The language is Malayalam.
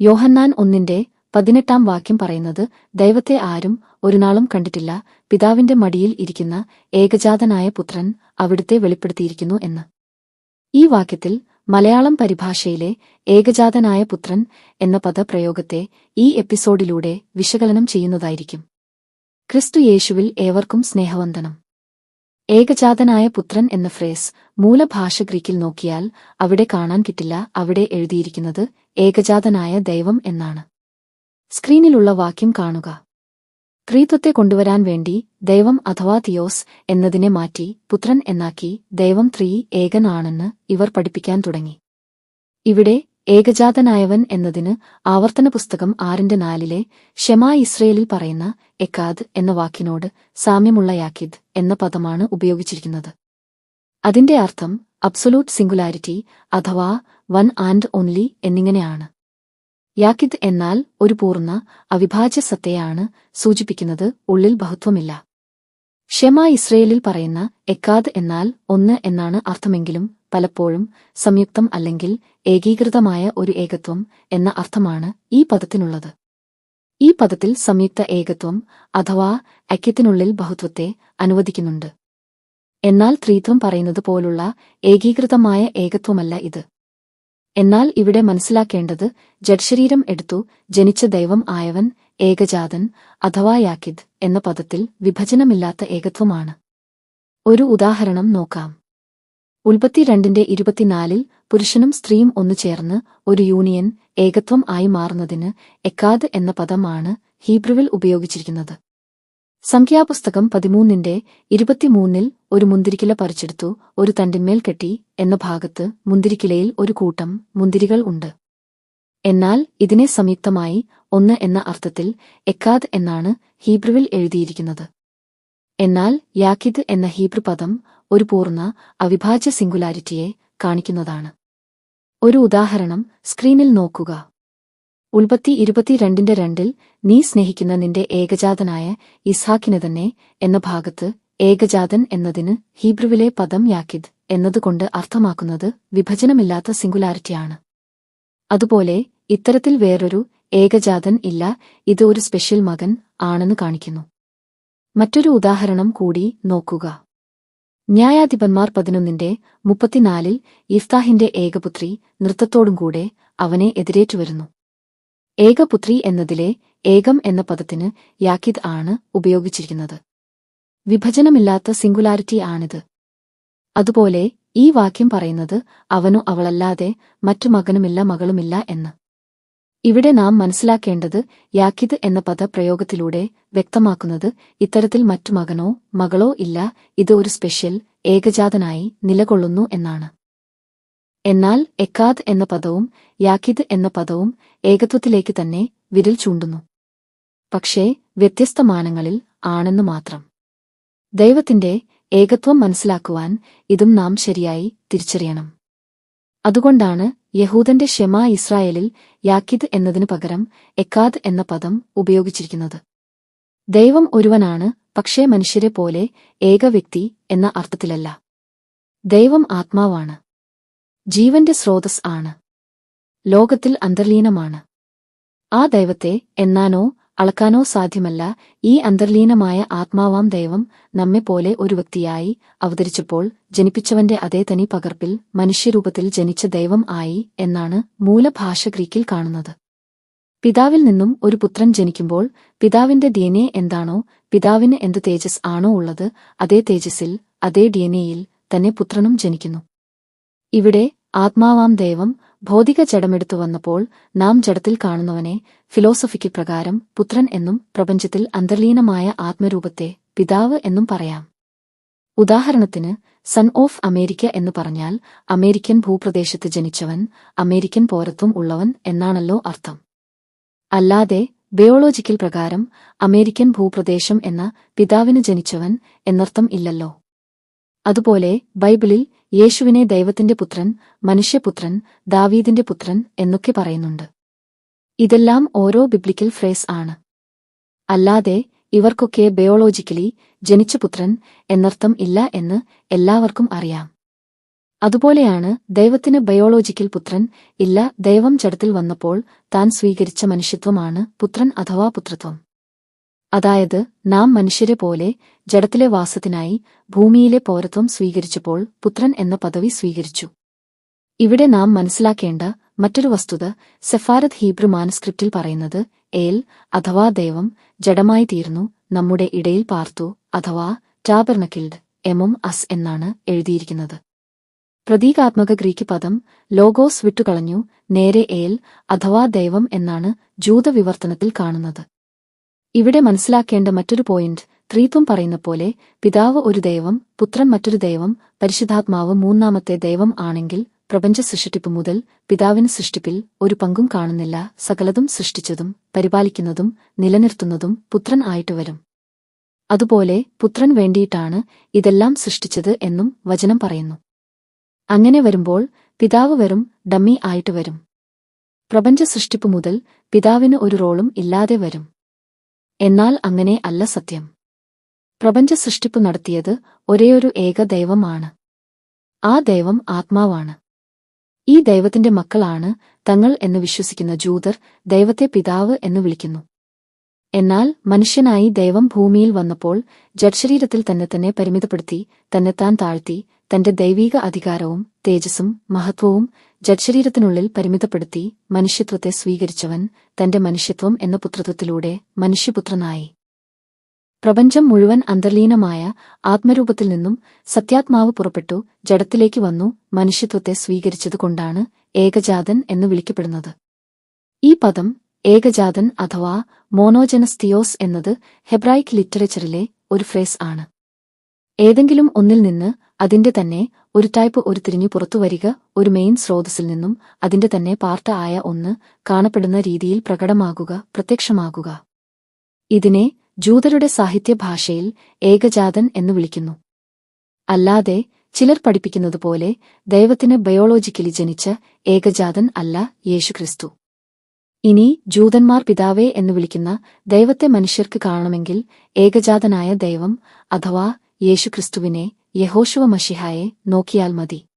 യോഹന്നാൻ ഒന്നിന്റെ പതിനെട്ടാം വാക്യം പറയുന്നത് ദൈവത്തെ ആരും ഒരുനാളും കണ്ടിട്ടില്ല. പിതാവിന്റെ മടിയിൽ ഇരിക്കുന്ന ഏകജാതനായ പുത്രൻ അവിടുത്തെ വെളിപ്പെടുത്തിയിരിക്കുന്നു എന്ന്. ഈ വാക്യത്തിൽ മലയാളം പരിഭാഷയിലെ ഏകജാതനായ പുത്രൻ എന്ന പദപ്രയോഗത്തെ ഈ എപ്പിസോഡിലൂടെ വിശകലനം ചെയ്യുന്നതായിരിക്കും. ക്രിസ്തു യേശുവിൽ ഏവർക്കും സ്നേഹവന്ദനം. ഏകജാതനായ പുത്രൻ എന്ന ഫ്രേസ് മൂലഭാഷ ഗ്രീക്കിൽ നോക്കിയാൽ അവിടെ കാണാൻ കിട്ടില്ല അവിടെ എഴുതിയിരിക്കുന്നത് ഏകജാതനായ ദൈവം എന്നാണ്. സ്ക്രീനിലുള്ള വാക്യം കാണുക. ത്രീത്വത്തെ കൊണ്ടുവരാൻ വേണ്ടി ദൈവം അഥവാ തിയോസ് എന്നതിനെ മാറ്റി പുത്രൻ എന്നാക്കി ദൈവം ത്രീ ഏകനാണെന്ന് ഇവർ പഠിപ്പിക്കാൻ തുടങ്ങി. ഇവിടെ ഏകജാതനായവൻ എന്നതിന് ആവർത്തന പുസ്തകം ആറിന്റെ നാലിലെ ഷെമാ ഇസ്രയേലിൽ പറയുന്ന എക്കാദ് എന്ന വാക്കിനോട് സാമ്യമുള്ള യാക്കിദ് എന്ന പദമാണ് ഉപയോഗിച്ചിരിക്കുന്നത്. അതിന്റെ അർത്ഥം അബ്സൊലൂട്ട് സിംഗുലാരിറ്റി അഥവാ വൺ ആൻഡ് ഓൺലി എന്നിങ്ങനെയാണ്. യാക്കിദ് എന്നാൽ ഒരു പൂർണ അവിഭാജ്യ സത്തയാണ് സൂചിപ്പിക്കുന്നത് ഉള്ളിൽ ബഹുത്വമില്ല. ഷെമ ഇസ്രയേലിൽ പറയുന്ന എക്കാദ് എന്നാൽ ഒന്ന് എന്നാണ് അർത്ഥമെങ്കിലും പലപ്പോഴും സംയുക്തം അല്ലെങ്കിൽ ഏകീകൃതമായ ഒരു ഏകത്വം എന്ന അർത്ഥമാണ് ഈ പദത്തിനുള്ളത്. ഈ പദത്തിൽ സംയുക്ത ഏകത്വം അഥവാ ഐക്യത്തിനുള്ളിൽ ബഹുത്വത്തെ അനുവദിക്കുന്നുണ്ട്. എന്നാൽ ത്രീത്വം പറയുന്നത് പോലുള്ള ഏകീകൃതമായ ഏകത്വമല്ല ഇത്. എന്നാൽ ഇവിടെ മനസ്സിലാക്കേണ്ടത് ജഡ്ശരീരം എടുത്തു ജനിച്ച ദൈവം ആയവൻ ഏകജാതൻ അഥവാ യാക്കിദ് എന്ന പദത്തിൽ വിഭജനമില്ലാത്ത ഏകത്വമാണ്. ഒരു ഉദാഹരണം നോക്കാം. ഉൽപ്പത്തി രണ്ടിന്റെ ഇരുപത്തിനാലിൽ പുരുഷനും സ്ത്രീയും ഒന്നു ചേർന്ന് ഒരു യൂണിയൻ ഏകത്വം ആയി മാറുന്നതിന് എക്കാദ് എന്ന പദമാണ് ഹീബ്രുവിൽ ഉപയോഗിച്ചിരിക്കുന്നത്. സംഖ്യാപുസ്തകം പതിമൂന്നിന്റെ ഇരുപത്തിമൂന്നിൽ ഒരു മുന്തിരിക്കില പറിച്ചെടുത്തു ഒരു തണ്ടിന്മേൽ കെട്ടി എന്ന ഭാഗത്ത് മുന്തിരിക്കിലയിൽ ഒരു കൂട്ടം മുന്തിരികൾ ഉണ്ട്. എന്നാൽ ഇതിനെ സംയുക്തമായി ഒന്ന് എന്ന അർത്ഥത്തിൽ എക്കാദ് എന്നാണ് ഹീബ്രുവിൽ എഴുതിയിരിക്കുന്നത്. എന്നാൽ യാക്കിദ് എന്ന ഹീബ്രു പദം ഒരു പൂർണ അവിഭാജ്യ സിംഗുലാരിറ്റിയെ കാണിക്കുന്നതാണ്. ഒരു ഉദാഹരണം സ്ക്രീനിൽ നോക്കുക. ഉൽപ്പത്തി ഇരുപത്തിരണ്ടിന്റെ രണ്ടിൽ നീ സ്നേഹിക്കുന്ന നിന്റെ ഏകജാതനായ ഇസ്ഹാക്കിന് തന്നെ എന്ന ഭാഗത്ത് ഏകജാതൻ എന്നതിന് ഹീബ്രുവിലെ പദം യാക്കിദ് എന്നതുകൊണ്ട് അർത്ഥമാക്കുന്നത് വിഭജനമില്ലാത്ത സിംഗുലാരിറ്റിയാണ്. അതുപോലെ ഇത്തരത്തിൽ വേറൊരു ഏകജാതൻ ഇല്ല ഇത് ഒരു സ്പെഷ്യൽ മകൻ ആണെന്ന് കാണിക്കുന്നു. മറ്റൊരു ഉദാഹരണം കൂടി നോക്കുക. ന്യായാധിപന്മാർ പതിനൊന്നിന്റെ മുപ്പത്തിനാലിൽ ഇഫ്താഹിന്റെ ഏകപുത്രി നൃത്തത്തോടും കൂടെ അവനെ എതിരേറ്റുവരുന്നു. ഏകപുത്രി എന്നതിലെ ഏകം എന്ന പദത്തിന് യാക്കിദ് ആണ് ഉപയോഗിച്ചിരിക്കുന്നത്. വിഭജനമില്ലാത്ത സിംഗുലാരിറ്റി ആണിത്. അതുപോലെ ഈ വാക്യം പറയുന്നത് അവനു അവളല്ലാതെ മറ്റു മകനുമില്ല മകളുമില്ല എന്ന്. ഇവിടെ നാം മനസ്സിലാക്കേണ്ടത് യാക്കിദ് എന്ന പദപ്രയോഗത്തിലൂടെ വ്യക്തമാക്കുന്നത് ഇത്തരത്തിൽ മറ്റു മകനോ മകളോ ഇല്ല ഇത് ഒരു സ്പെഷ്യൽ ഏകജാതനായി നിലകൊള്ളുന്നു എന്നാണ്. എന്നാൽ എക്കാദ് എന്ന പദവും യാക്കിദ് എന്ന പദവും ഏകത്വത്തിലേക്ക് തന്നെ വിരൽ ചൂണ്ടുന്നു. പക്ഷേ വ്യത്യസ്ത മാനങ്ങളിൽ ആണെന്നു മാത്രം. ദൈവത്തിന്റെ ഏകത്വം മനസ്സിലാക്കുവാൻ ഇതും നാം ശരിയായി തിരിച്ചറിയണം. അതുകൊണ്ടാണ് യഹൂദന്റെ ഷെമ ഇസ്രായേലിൽ യാക്കിദ് എന്നതിനു പകരം എക്കാദ് എന്ന പദം ഉപയോഗിച്ചിരിക്കുന്നത്. ദൈവം ഒരുവനാണ് പക്ഷേ മനുഷ്യരെ പോലെ ഏക വ്യക്തി എന്ന അർത്ഥത്തിലല്ല. ദൈവം ആത്മാവാണ്. ജീവന്റെ സ്രോതസ് ആണ്. ലോകത്തിൽ അന്തർലീനമാണ്. ആ ദൈവത്തെ എന്നാനോ അളക്കാനോ സാധ്യമല്ല. ഈ അന്തർലീനമായ ആത്മാവാം ദൈവം നമ്മെപ്പോലെ ഒരു വ്യക്തിയായി അവതരിച്ചപ്പോൾ ജനിപ്പിച്ചവന്റെ അതേ തനി പകർപ്പിൽ മനുഷ്യരൂപത്തിൽ ജനിച്ച ദൈവം ആയി എന്നാണ് മൂലഭാഷ ഗ്രീക്കിൽ കാണുന്നത്. പിതാവിൽ നിന്നും ഒരു പുത്രൻ ജനിക്കുമ്പോൾ പിതാവിന്റെ ഡിഎൻഎ എന്താണോ പിതാവിന് എന്ത് തേജസ് ആണോ ഉള്ളത് അതേ തേജസ്സിൽ അതേ ഡിഎൻഎയിൽ തന്നെ പുത്രനും ജനിക്കുന്നു. ഇവിടെ ആത്മാവാം ദൈവം ഭൗതിക ജഡമെടുത്തു വന്നപ്പോൾ നാം ജഡത്തിൽ കാണുന്നവനെ ഫിലോസഫിക്ക് പ്രകാരം പുത്രൻ എന്നും പ്രപഞ്ചത്തിൽ അന്തർലീനമായ ആത്മരൂപത്തെ പിതാവ് എന്നും പറയാം. ഉദാഹരണത്തിന് സൺ ഓഫ് അമേരിക്ക എന്ന് പറഞ്ഞാൽ അമേരിക്കൻ ഭൂപ്രദേശത്ത് ജനിച്ചവൻ അമേരിക്കൻ പൗരത്വം ഉള്ളവൻ എന്നാണല്ലോ അർത്ഥം. അല്ലാതെ ബയോളോജിക്കൽ പ്രകാരം അമേരിക്കൻ ഭൂപ്രദേശം എന്ന പിതാവിന് ജനിച്ചവൻ എന്നർത്ഥം ഇല്ലല്ലോ. അതുപോലെ ബൈബിളിൽ യേശുവിനെ ദൈവത്തിന്റെ പുത്രൻ മനുഷ്യപുത്രൻ ദാവീദിന്റെ പുത്രൻ എന്നൊക്കെ പറയുന്നുണ്ട്. ഇതെല്ലാം ഓരോ ബിബ്ലിക്കൽ ഫ്രേസ് ആണ്. അല്ലാതെ ഇവർക്കൊക്കെ ബയോളോജിക്കലി ജനിച്ച പുത്രൻ എന്നർത്ഥം ഇല്ല എന്ന് എല്ലാവർക്കും അറിയാം. അതുപോലെയാണ് ദൈവത്തിന് ബയോളോജിക്കൽ പുത്രൻ ഇല്ല ദൈവം ജഡത്തിൽ വന്നപ്പോൾ താൻ സ്വീകരിച്ച മനുഷ്യത്വമാണ് പുത്രൻ അഥവാ പുത്രത്വം. അതായത് നാം മനുഷ്യരെ പോലെ ജഡത്തിലെ വാസത്തിനായി ഭൂമിയിലെ പൗരത്വം സ്വീകരിച്ചപ്പോൾ പുത്രൻ എന്ന പദവി സ്വീകരിച്ചു. ഇവിടെ നാം മനസ്സിലാക്കേണ്ട മറ്റൊരു വസ്തുത സെഫാരത് ഹീബ്രു മാനസ്ക്രിപ്റ്റിൽ പറയുന്നത് ഏൽ അഥവാ ദൈവം ജഡമായി തീർന്നു നമ്മുടെ ഇടയിൽ പാർത്തു അഥവാ ടാബർണക്കിൽഡ് എമും അസ് എന്നാണ് എഴുതിയിരിക്കുന്നത്. പ്രതീകാത്മക ഗ്രീക്ക് പദം ലോഗോസ് വിട്ടുകളഞ്ഞു നേരെ ഏൽ അഥവാ ദൈവം എന്നാണ് ജൂതവിവർത്തനത്തിൽ കാണുന്നത്. ഇവിടെ മനസ്സിലാക്കേണ്ട മറ്റൊരു പോയിന്റ് ത്രീത്വം പറയുന്ന പോലെ പിതാവ് ഒരു ദൈവം പുത്രൻ മറ്റൊരു ദൈവം പരിശുദ്ധാത്മാവ് മൂന്നാമത്തെ ദൈവം ആണെങ്കിൽ പ്രപഞ്ച സൃഷ്ടിപ്പ് മുതൽ പിതാവിന് സൃഷ്ടിപ്പിൽ ഒരു പങ്കും കാണുന്നില്ല സകലതും സൃഷ്ടിച്ചതും പരിപാലിക്കുന്നതും നിലനിർത്തുന്നതും പുത്രൻ ആയിട്ട് വരും. അതുപോലെ പുത്രൻ വേണ്ടിയിട്ടാണ് ഇതെല്ലാം സൃഷ്ടിച്ചത് എന്നും വചനം പറയുന്നു. അങ്ങനെ വരുമ്പോൾ പിതാവ് വെറും ഡമ്മി ആയിട്ട് വരും. പ്രപഞ്ച സൃഷ്ടിപ്പ് മുതൽ പിതാവിന് ഒരു റോളും ഇല്ലാതെ വരും. എന്നാൽ അങ്ങനെ അല്ല സത്യം. പ്രപഞ്ച സൃഷ്ടിപ്പ് നടത്തിയത് ഒരേയൊരു ഏക ദൈവമാണ്. ആ ദൈവം ആത്മാവാണ്. ഈ ദൈവത്തിന്റെ മക്കളാണ് തങ്ങൾ എന്ന് വിശ്വസിക്കുന്ന ജൂതർ ദൈവത്തെ പിതാവ് എന്ന് വിളിക്കുന്നു. എന്നാൽ മനുഷ്യനായി ദൈവം ഭൂമിയിൽ വന്നപ്പോൾ ജഡ്ശരീരത്തിൽ തന്നെ തന്നെ പരിമിതപ്പെടുത്തി തന്നെത്താൻ താഴ്ത്തി തന്റെ ദൈവീക അധികാരവും തേജസ്സും മഹത്വവും ജഡ്ശരീരത്തിനുള്ളിൽ പരിമിതപ്പെടുത്തി മനുഷ്യത്വത്തെ സ്വീകരിച്ചവൻ തന്റെ മനുഷ്യത്വം എന്ന പുത്രത്വത്തിലൂടെ മനുഷ്യപുത്രനായി. പ്രപഞ്ചം മുഴുവൻ അന്തർലീനമായ ആത്മരൂപത്തിൽ നിന്നും സത്യാത്മാവ് പുറപ്പെട്ടു ജഡത്തിലേക്ക് വന്നു മനുഷ്യത്വത്തെ സ്വീകരിച്ചതുകൊണ്ടാണ് ഏകജാതൻ എന്ന് വിളിക്കപ്പെടുന്നത്. ഈ പദം ഏകജാതൻ അഥവാ മോണോജനസ്തിയോസ് എന്നത് ഹെബ്രായിക് ലിറ്ററേച്ചറിലെ ഒരു ഫ്രേസ് ആണ്. ഏതെങ്കിലും ഒന്നിൽ നിന്ന് അതിന്റെ തന്നെ ഒരു ടൈപ്പ് ഒരു തിരിഞ്ഞു പുറത്തുവരിക ഒരു മെയിൻ സ്രോതസ്സിൽ നിന്നും അതിന്റെ തന്നെ പാർട്ട് ആയ ഒന്ന് കാണപ്പെടുന്ന രീതിയിൽ പ്രകടമാകുക പ്രത്യക്ഷമാകുക. ഇതിനെ ജൂതരുടെ സാഹിത്യഭാഷയിൽ ഏകജാതൻ എന്ന് വിളിക്കുന്നു. അല്ലാതെ ചിലർ പഠിപ്പിക്കുന്നതുപോലെ ദൈവത്തിന് ബയോളോജിക്കലി ജനിച്ച ഏകജാതൻ അല്ല യേശുക്രിസ്തു. ഇനി ജൂതന്മാർ പിതാവേ എന്ന് വിളിക്കുന്ന ദൈവത്തെ മനുഷ്യർക്ക് കാണണമെങ്കിൽ ഏകജാതനായ ദൈവം അഥവാ യേശുക്രിസ്തുവിനെ യഹോശുവ മഷിഹായെ നോക്കിയാൽ മതി.